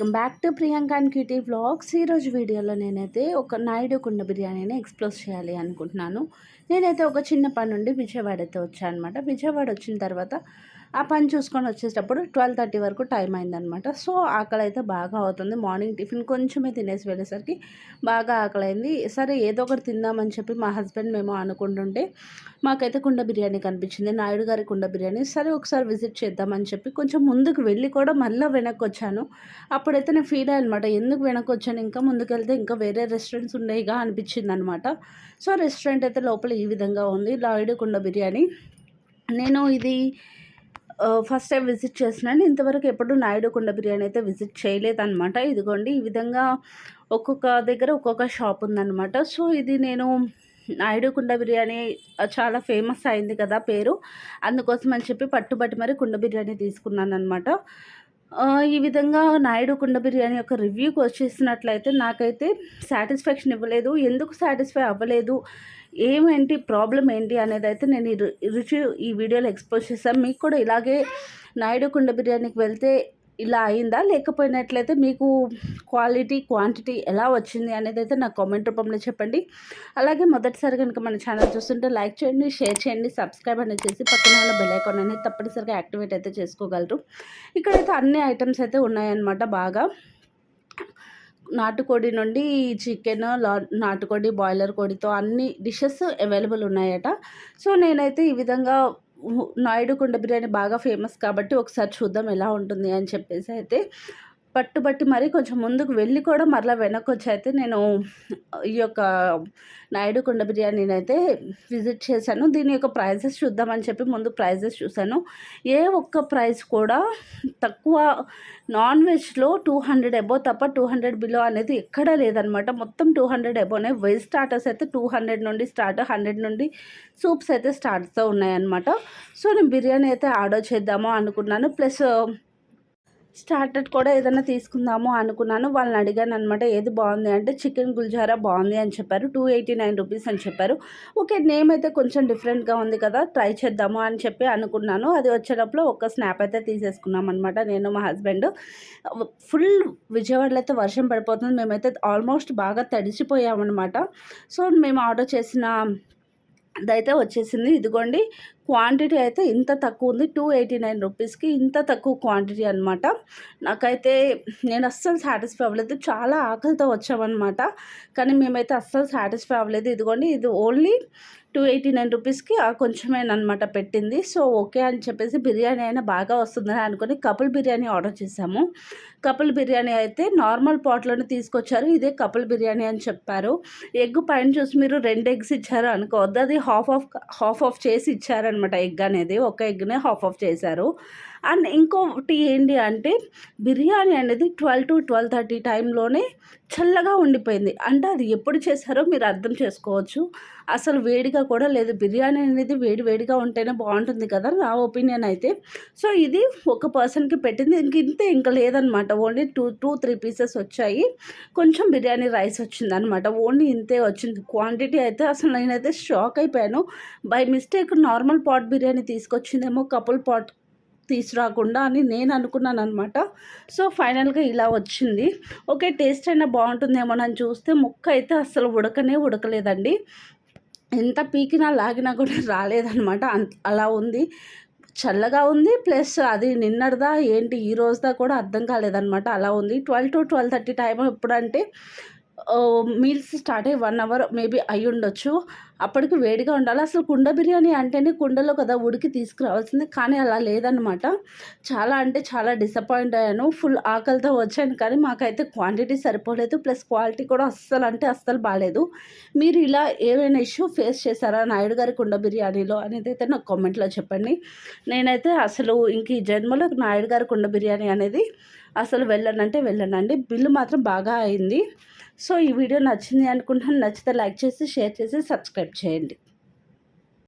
Welcome back to Priyanka and cutie vlogs. ఈరోజు వీడియోలో నేనైతే ఒక నాయుడు కుండ బిర్యానీని ఎక్స్ప్లోర్ చేయాలి అనుకుంటున్నాను. నేనైతే ఒక చిన్న పని నుండి విజయవాడ అయితే వచ్చాను అనమాట విజయవాడ వచ్చిన తర్వాత ఆ పని చూసుకొని వచ్చేటప్పుడు ట్వెల్వ్ థర్టీ వరకు టైం అయిందనమాట. సో ఆకలి అయితే బాగా అవుతుంది. మార్నింగ్ టిఫిన్ కొంచెమే తినేసి వెళ్ళేసరికి బాగా ఆకలి అయింది సరే ఏదో ఒకటి తిందామని చెప్పి మా హస్బెండ్ మేము అనుకుంటుంటే మాకైతే కుండ బిర్యానీ కనిపించింది. నాయుడు గారి కుండ బిర్యానీ. సరే ఒకసారి విజిట్ చేద్దామని చెప్పి కొంచెం ముందుకు వెళ్ళి కూడా మళ్ళీ వెనక్కి వచ్చాను. అప్పుడైతే నేను ఫీల్ అయ్యనమాట ఎందుకు వెనక్కి వచ్చాను? ఇంకా ముందుకెళ్తే ఇంకా వేరే రెస్టారెంట్స్ ఉన్నాయిగా అనిపించింది అనమాట సో రెస్టారెంట్ అయితే లోపల ఈ విధంగా ఉంది. నాయుడు కుండ బిర్యానీ. నేను ఇది ఫస్ట్ టైం విజిట్ చేసినాను ఇంతవరకు ఎప్పుడు నాయుడు కుండ బిర్యానీ అయితే విజిట్ చేయలేదన్నమాట. ఇదిగోండి ఈ విధంగా ఒక్కొక్క దగ్గర ఒక్కొక్క షాప్ ఉందన్నమాట. సో ఇది నేను నాయుడు కుండ బిర్యానీ చాలా ఫేమస్ అయింది కదా పేరు. అందుకోసం అని చెప్పి పట్టుబట్టి మరి కుండ బిర్యానీ తీసుకున్నాను అనమాట ఈ విధంగా నాయుడు కుండ బిర్యానీ యొక్క రివ్యూకి వచ్చేసినట్లయితే నాకైతే సాటిస్ఫాక్షన్ ఇవ్వలేదు. ఎందుకు సాటిస్ఫై అవ్వలేదు? ఏమేంటి ప్రాబ్లం ఏంటి అనేది అయితే నేను రుచి ఈ వీడియోలో ఎక్స్పోజ్ చేశాను. మీకు కూడా ఇలాగే నాయుడు కుండ బిర్యానీకి వెళ్తే ఇలా అయిందా? లేకపోయినట్లయితే మీకు క్వాలిటీ క్వాంటిటీ ఎలా వచ్చింది అనేది అయితే నాకు కామెంట్ రూపంలో చెప్పండి. అలాగే మొదటిసారి కనుక మన ఛానల్ చూస్తుంటే లైక్ చేయండి షేర్ చేయండి సబ్స్క్రైబ్ అనేది చేసి పక్కన ఉన్న బెల్ ఐకాన్ అనేది తప్పనిసరిగా యాక్టివేట్ అయితే చేసుకోగలరు. ఇక్కడైతే అన్ని ఐటమ్స్ అయితే ఉన్నాయన్నమాట బాగా. నాటుకోడి నుండి చికెన్ నాటుకోడి బాయిలర్ కోడితో అన్ని డిషెస్ అవైలబుల్ ఉన్నాయట. సో నేనైతే ఈ విధంగా నాయుడు కుండ బిర్యానీ బాగా ఫేమస్ కాబట్టి ఒకసారి చూద్దాం ఎలా ఉంటుంది అని చెప్పేసి అయితే పట్టుబట్టి మరి కొంచెం ముందుకు వెళ్ళి కూడా మరలా వెనక్కి వచ్చి అయితే నేను ఈ యొక్క నాయుడు కుండ బిర్యానీని అయితే విజిట్ చేశాను. దీని యొక్క ప్రైజెస్ చూద్దామని చెప్పి ముందు ప్రైజెస్ చూశాను. ఏ ఒక్క ప్రైస్ కూడా తక్కువ నాన్ వెజ్లో టూ హండ్రెడ్ ఎబో తప్ప టూ హండ్రెడ్ బిలో అనేది ఎక్కడా లేదనమాట. మొత్తం టూ హండ్రెడ్ ఎబోనే వెజ్ స్టార్టర్స్ అయితే టూ హండ్రెడ్ నుండి స్టార్ట్ హండ్రెడ్ నుండి సూప్స్ అయితే స్టార్ట్తో ఉన్నాయన్నమాట సో నేను బిర్యానీ అయితే ఆర్డర్ చేద్దాము అనుకున్నాను. ప్లస్ స్టార్టర్ కూడా ఏదైనా తీసుకుందాము అనుకున్నాను. వాళ్ళని అడిగాను అనమాట ఏది బాగుంది? అంటే చికెన్ గుల్జారా బాగుంది అని చెప్పారు. టూ ఎయిటీ నైన్ రూపీస్ అని చెప్పారు. ఓకే నేమ్ అయితే కొంచెం డిఫరెంట్గా ఉంది కదా ట్రై చేద్దాము అని చెప్పి అనుకున్నాను. అది వచ్చేటప్పుడు ఒక స్నాప్ అయితే తీసేసుకున్నాం అనమాట నేను మా హస్బెండ్. ఫుల్ విజయవాడలో అయితే వర్షం పడిపోతుంది. మేమైతే ఆల్మోస్ట్ బాగా తడిచిపోయామన్నమాట సో మేము ఆర్డర్ చేసిన అదైతే వచ్చేసింది. ఇదిగోండి క్వాంటిటీ అయితే ఇంత తక్కువ ఉంది. టూ ఎయిటీ నైన్ రూపీస్కి ఇంత తక్కువ క్వాంటిటీ అనమాట నాకైతే నేను అస్సలు సాటిస్ఫై అవ్వలేదు. చాలా ఆకలితో వచ్చామన్నమాట. కానీ మేమైతే అస్సలు సాటిస్ఫై అవ్వలేదు. ఇదిగోండి ఇది ఓన్లీ టూ ఎయిటీ నైన్ రూపీస్కి కొంచెమేనమాట పెట్టింది. సో ఓకే అని చెప్పేసి బిర్యానీ అయినా బాగా వస్తుందని అనుకుని కపుల్ బిర్యానీ ఆర్డర్ చేశాము. కపుల్ బిర్యానీ అయితే నార్మల్ పాట్లోనే తీసుకొచ్చారు. ఇదే కపుల్ బిర్యానీ అని చెప్పారు. ఎగ్ పైన చూసి మీరు రెండు ఎగ్స్ ఇచ్చారు అనుకోవద్దు అది హాఫ్ ఆఫ్ హాఫ్ ఆఫ్ చేసి ఇచ్చారనమాట ఎగ్ అనేది. ఒక ఎగ్నే హాఫ్ ఆఫ్ చేశారు. అండ్ ఇంకొకటి ఏంటి అంటే బిర్యానీ అనేది ట్వెల్వ్ టు ట్వెల్వ్ థర్టీ టైంలోనే చల్లగా ఉండిపోయింది. అంటే అది ఎప్పుడు చేశారో మీరు అర్థం చేసుకోవచ్చు. అసలు వేడిగా కూడా లేదు. బిర్యానీ అనేది వేడి వేడిగా ఉంటేనే బాగుంటుంది కదా నా ఒపీనియన్ అయితే. సో ఇది ఒక పర్సన్కి పెట్టింది. ఇంక ఇంతే ఇంకా లేదనమాట. Only two two three pieces వచ్చాయి. కొంచెం బిర్యానీ రైస్ వచ్చింది అనమాట ఓన్లీ ఇంతే వచ్చింది. క్వాంటిటీ అయితే అసలు నేనైతే షాక్ అయిపోయాను. By mistake normal pot biryani తీసుకొచ్చిందేమో couple pot తీసుకురాకుండా అని నేను అనుకున్నాను అనమాట సో ఫైనల్గా ఇలా వచ్చింది. ఓకే టేస్ట్ అయినా బాగుంటుందేమో అని చూస్తే ముక్క అయితే అసలు ఉడకనే ఉడకలేదండి. ఎంత పీకినా లాగినా కూడా రాలేదనమాట అలా ఉంది. చల్లగా ఉంది ప్లస్ అది నిన్నటిదా ఏంటి ఈ రోజుదా కూడా అర్థం కాలేదనమాట అలా ఉంది. Twelve to twelve thirty time ఎప్పుడంటే మీల్స్ స్టార్ట్ అయ్యి వన్ అవర్ మేబీ అయి ఉండొచ్చు. అప్పటికి వేడిగా ఉండాలి. అసలు కుండ బిర్యానీ అంటేనే కుండలో కదా ఉడికి తీసుకురావాల్సింది. కానీ అలా లేదనమాట చాలా అంటే చాలా డిసప్పాయింట్ అయ్యాను. ఫుల్ ఆకలితో వచ్చాను. కానీ మాకైతే క్వాంటిటీ సరిపోలేదు. ప్లస్ క్వాలిటీ కూడా అస్సలు అంటే అస్సలు బాగాలేదు మీరు ఇలా ఏమైనా ఇష్యూ ఫేస్ చేశారా నాయుడు గారి కుండ బిర్యానీలో అనేది అయితే నాకు కామెంట్లో చెప్పండి. నేనైతే అసలు ఇంక ఈ జన్మలో నాయుడు గారి కుండ బిర్యానీ అనేది అసలు వెళ్ళనంటే వెళ్ళనండి. బిల్లు మాత్రం బాగా అయింది. సో ఈ వీడియో నచ్చింది అనుకుంటున్నాను. నచ్చితే లైక్ చేసి షేర్ చేసి సబ్స్క్రైబ్ చేయండి.